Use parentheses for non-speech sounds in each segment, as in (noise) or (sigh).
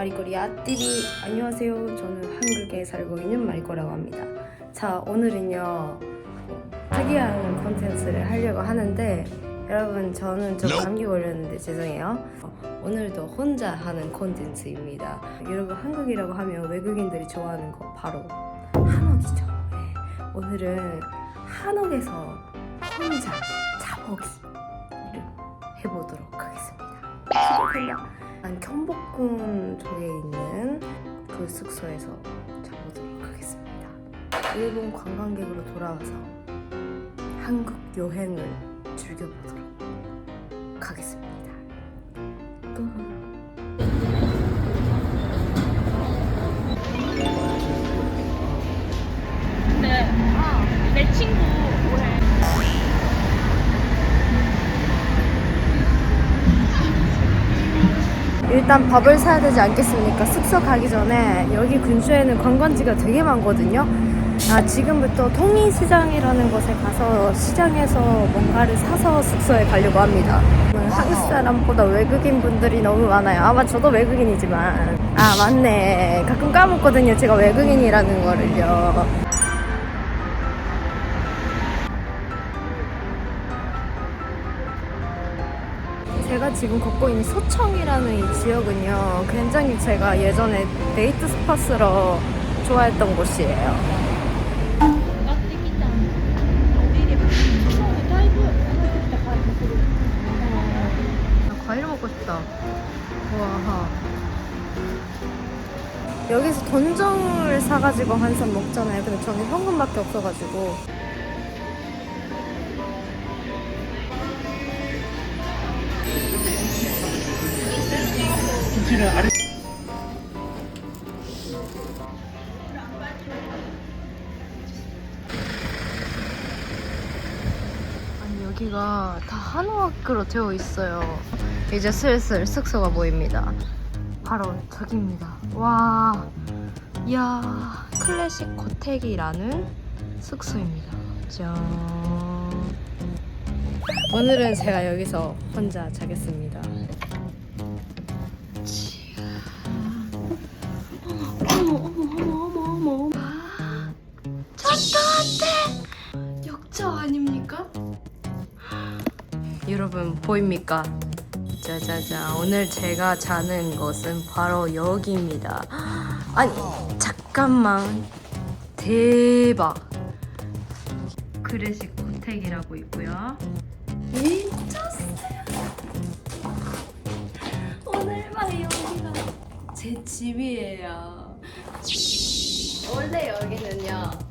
마리꼬리 아띠리 안녕하세요. 저는 한국에 살고 있는 마리꼬라고 합니다. 자 오늘은요 특이한 콘텐츠를 하려고 하는데 여러분 저는 좀 감기 걸렸는데 죄송해요. 어, 오늘도 혼자 하는 콘텐츠입니다. 여러분 한국이라고 하면 외국인들이 좋아하는 거 바로 한옥이죠. 네. 오늘은 한옥에서 혼자 자보기를 해보도록 하겠습니다. 시작합니다. 난 경복궁 쪽에 있는 그 숙소에서 자보도록 하겠습니다. 일본 관광객으로 돌아와서 한국 여행을 즐겨보도록 하겠습니다. 일단 밥을 사야 되지 않겠습니까? 숙소 가기 전에 여기 근처에는 관광지가 되게 많거든요. 아, 지금부터 통인시장이라는 곳에 가서 시장에서 뭔가를 사서 숙소에 가려고 합니다. 한국 사람보다 외국인 분들이 너무 많아요. 아마 저도 외국인이지만. 아, 맞네. 가끔 까먹거든요. 제가 외국인이라는 거를요. 지금 걷고 있는 소청이라는 이 지역은요 굉장히 제가 예전에 데이트 스팟으로 좋아했던 곳이에요. 과일 먹고 싶다. 와. 여기서 돈정을 사가지고 한 산 먹잖아요. 근데 저는 현금밖에 없어가지고. 아니 여기가 다 한옥으로 되어 있어요. 이제 슬슬 숙소가 보입니다. 바로 저기입니다. 와, 이야, 클래식 고택이라는 숙소입니다. 짠. 오늘은 제가 여기서 혼자 자겠습니다. 저한테 역적 아닙니까? 여러분 보입니까? 짜자자 오늘 제가 자는 곳은 바로 여기입니다. 아니 잠깐만. 대박. 클래식 고택이라고 있고요. 미쳤어요. 오늘만 여기가 제 집이에요. 원래 여기는요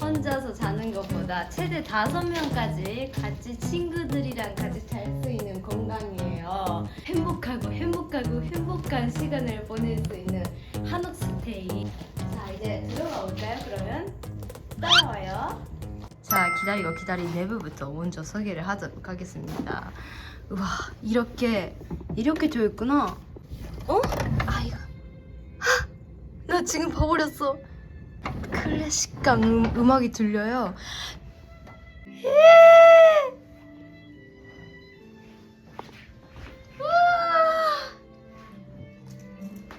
혼자서 자는 것보다 최대 다섯 명까지 같이 친구들이랑 같이 잘 수 있는 공간이에요. 행복하고 행복하고 행복한 시간을 보낼 수 있는 한옥 스테이. 자 이제 들어가 볼까요? 그러면 따라와요. 자 기다리고 기다린 내부부터 먼저 소개를 하도록 하겠습니다. 우와 이렇게 이렇게 되어 있구나. 어? 아 이거. 헉! 나 지금 봐버렸어. 클래식감 음, 음악이 들려요. 우와!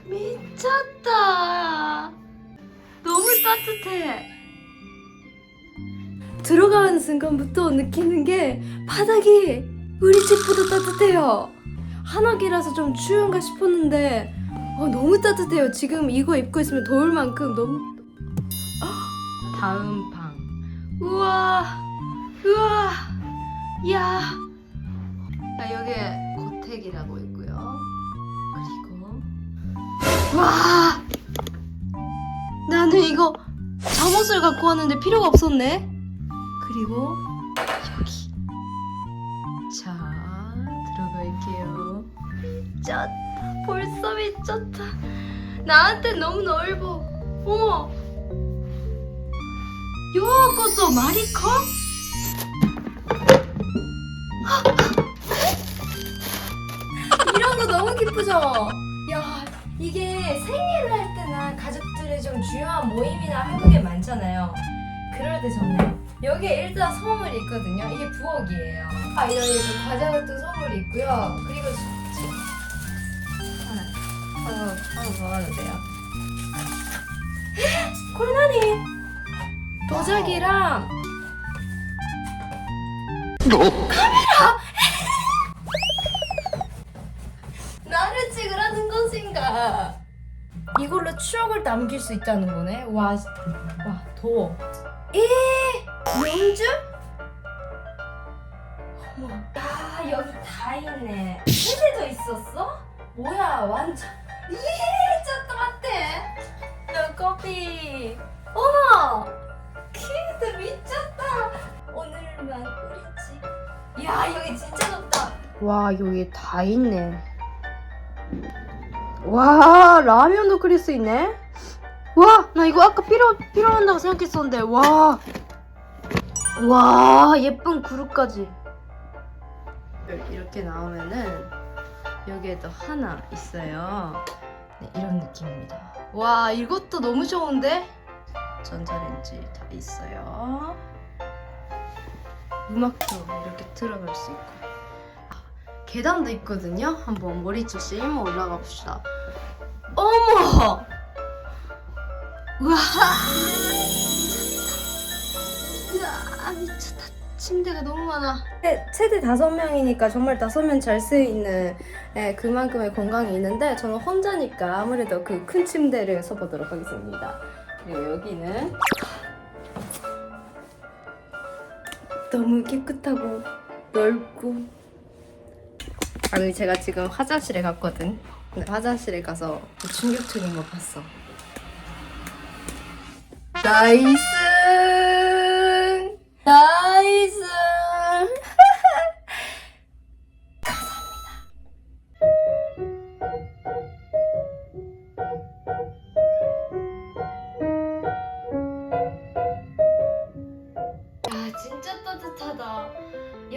미쳤다. 너무 따뜻해. 들어가는 순간부터 느끼는 게 바닥이 우리 집보다 따뜻해요. 한옥이라서 좀 추운가 싶었는데 어, 너무 따뜻해요. 지금 이거 입고 있으면 더울 만큼 너무 다음 방. 우와, 우와, 이야. 자, 여기에 고택이라고 있고요. 그리고 와, 나는 이거 잠옷을 갖고 왔는데 필요가 없었네. 그리고 여기. 자, 들어갈게요. 미쳤다. 벌써 미쳤다. 나한테 너무 넓어. 어머. 요거서 마리커? 이런 거 너무 기쁘죠? 야, 이게 생일을 할 때나 가족들의 좀 중요한 모임이나 한국에 많잖아요. 그럴 때 저는 여기에 일단 선물이 있거든요. 이게 부엌이에요. 아, 이런 과자 같은 선물이 있고요. 그리고 지- 하나. 하나 더 하도 돼요. (gasps) 콜라니 도자기랑 (laughs) 나를 찍으라는 것인가? 이걸로 추억을 남길 수 있다는 거네. 와, 와 더워. 에 명주? 어머, 야 여기 다 있네. 세대도 있었어? 뭐야 완전 예, 진짜 똑같아. 야 커피. 어머, 키드 미쳤다. 오늘만 우리지. 야 여기 진짜 좋다. 와 여기 다 있네. 와 라면도 끓일 수 있네. 와 나 이거 아까 필요 필요한다고 생각했었는데 와. 와 예쁜 그릇까지. 이렇게 나오면은 여기에도 하나 있어요. 네, 이런 느낌입니다. 와 이것도 너무 좋은데? 전자레인지 다 있어요. 음악도 이렇게 틀어놓을 수 있고. 아, 계단도 있거든요. 한번 머리채 씹어 올라가 봅시다. 어머! 우와! 우와 미쳤다. 침대가 너무 많아. 최대 다섯 명이니까 정말 다섯 명 잘 수 있는 예, 그만큼의 공간이 있는데 저는 혼자니까 아무래도 그 큰 침대를 써보도록 하겠습니다. 그리고 여기는 너무 깨끗하고 넓고 아니 제가 지금 화장실에 갔거든. 근데 화장실에 가서 충격적인 거 봤어. 나이스! 나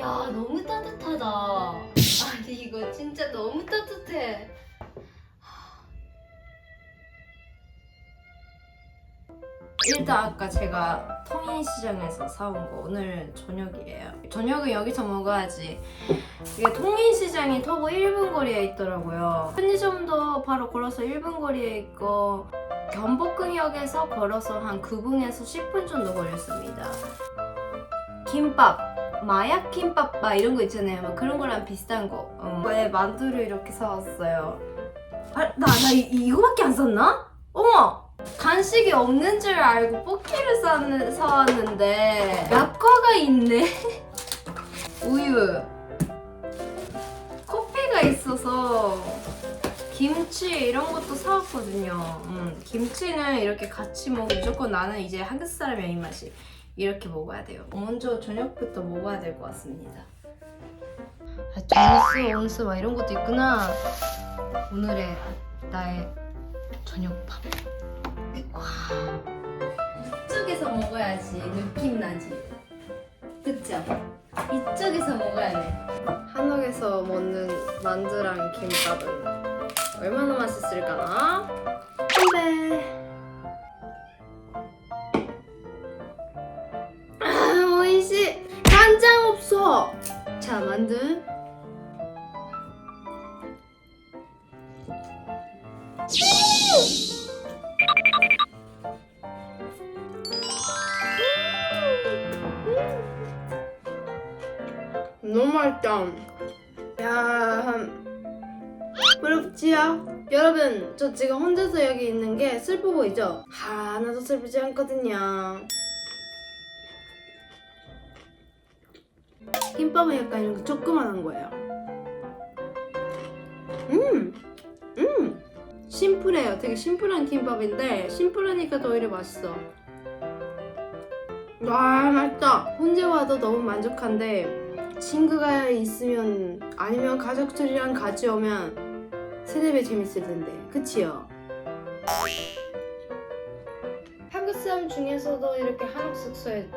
야 너무 따뜻하다. 아니 이거 진짜 너무 따뜻해. 일단 아까 제가 통인시장에서 사온 거 오늘 저녁이에요. 저녁은 여기서 먹어야지. 이게 통인시장이 터보 1분 거리에 있더라고요. 편의점도 바로 걸어서 1분 거리에 있고 경복궁역에서 걸어서 한 9분에서 10분 정도 걸렸습니다. 김밥, 마약 김밥 막 이런 거 있잖아요. 막 그런 거랑 비슷한 거. 어. 왜 만두를 이렇게 사왔어요. 아, 나, 나 이, 이거밖에 안 샀나? 어머! 간식이 없는 줄 알고 뽑기를 사, 사왔는데 약과가 있네. (laughs) 우유. 커피가 있어서 김치 이런 것도 사왔거든요. 음, 김치는 이렇게 같이 먹으면 무조건 나는 이제 한국 사람의 입맛이 이렇게 먹어야 돼요. 먼저 저녁부터 먹어야 될 것 같습니다. 아, 존스, 온스 막 이런 것도 있구나. 오늘의 나의 저녁밥. 와, 이쪽에서 먹어야지 느낌 나지. 그쵸? 이쪽에서 먹어야 돼. 한옥에서 먹는 만두랑 김밥은 얼마나 맛있을까나? 건배. 만두. 너무 맛있다. 야, 부럽지요? 여러분, 저 지금 혼자서 여기 있는 게 슬퍼 보이죠? 하나도 슬프지 않거든요. 김밥은 약간 이렇게 조그만한 거예요. 음, 음, 심플해요. 되게 심플한 김밥인데 심플하니까 더 오히려 맛있어. 와, 맛있다. 혼자 와도 너무 만족한데 친구가 있으면 아니면 가족들이랑 같이 오면 세네 배 재밌을 텐데 그치요? 한국 사람 중에서도 이렇게 한국 숙소에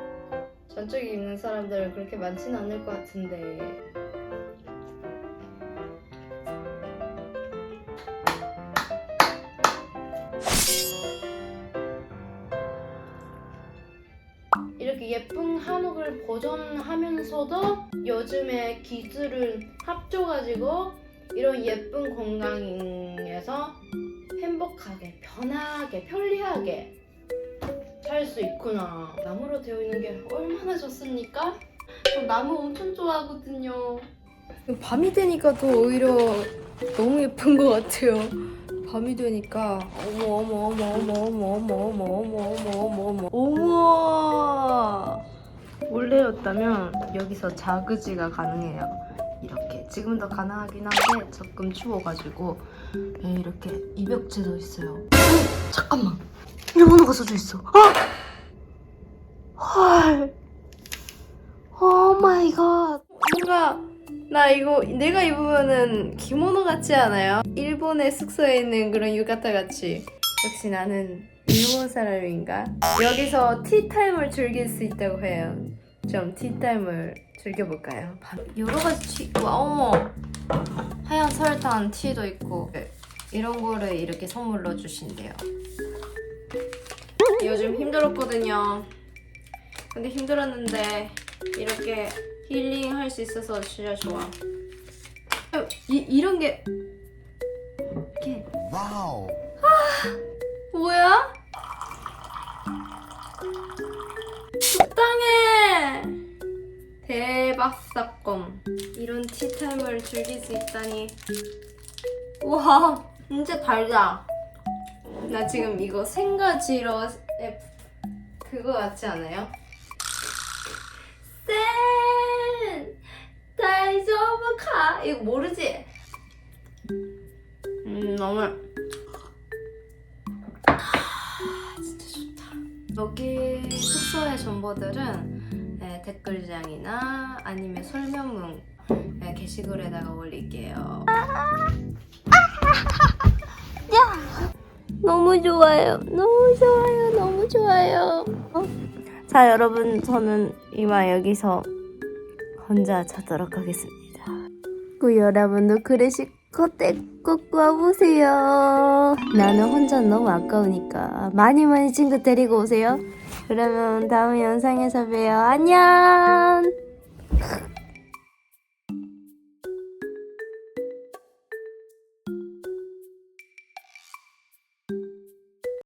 저쪽에 있는 사람들은 그렇게 많지는 않을 것 같은데. 이렇게 예쁜 한옥을 보존하면서도 요즘에 기술을 합쳐가지고 이런 예쁜 공간에서 행복하게, 편하게, 편리하게 잘수 있구나. 나무로 되어 있는 게 얼마나 좋습니까? 저 나무 엄청 좋아하거든요. 밤이 되니까 더 오히려 너무 예쁜 것 같아요. 밤이 되니까 어머 어머 어머 어머 어머 어머 어머 어머 어머 어머 어머 어머 원래였다면 여기서 자그지가 가능해요. 이렇게 지금도 가능하긴 한데 조금 추워가지고 예, 이렇게 이벽재 도 있어요. 어, 잠깐만 일본어가 써져 있어. 아! 헐. 오 마이 갓. 뭔가 나 이거 내가 입으면은 기모노 같지 않아요? 일본의 숙소에 있는 그런 유가타 같이. 역시 나는 일본 사람인가? 여기서 티타임을 즐길 수 있다고 해요. 좀 티타임을 즐겨볼까요? 밤- 여러 가지 티, 와 어머 하얀 설탕 티도 있고 이런 거를 이렇게 선물로 주신대요. 요즘 힘들었거든요. 근데 힘들었는데 이렇게 힐링 할 수 있어서 진짜 좋아. 어, 이, 이런 게 이렇게 Wow. 뭐야? 적당해. 대박 사건. 이런 티타임을 즐길 수 있다니. 와, 진짜 달다. 나 지금 이거 생가지로 그거 같지 않아요? 쌤! 다이저브카 이거 모르지? 음 너무 아, 진짜 좋다. 여기 숙소의 정보들은 네, 댓글장이나 아니면 설명문 네, 게시글에다가 올릴게요. 너무 좋아요. 너무 좋아요. 너무 좋아요. 어? 자, 여러분, 저는 이만 여기서 혼자 자도록 하겠습니다. 그 여러분도 그러시고 꼭 와보세요. 나는 혼자 너무 아까우니까 많이 많이 친구 데리고 오세요. 그러면 다음 영상에서 봬요. 안녕!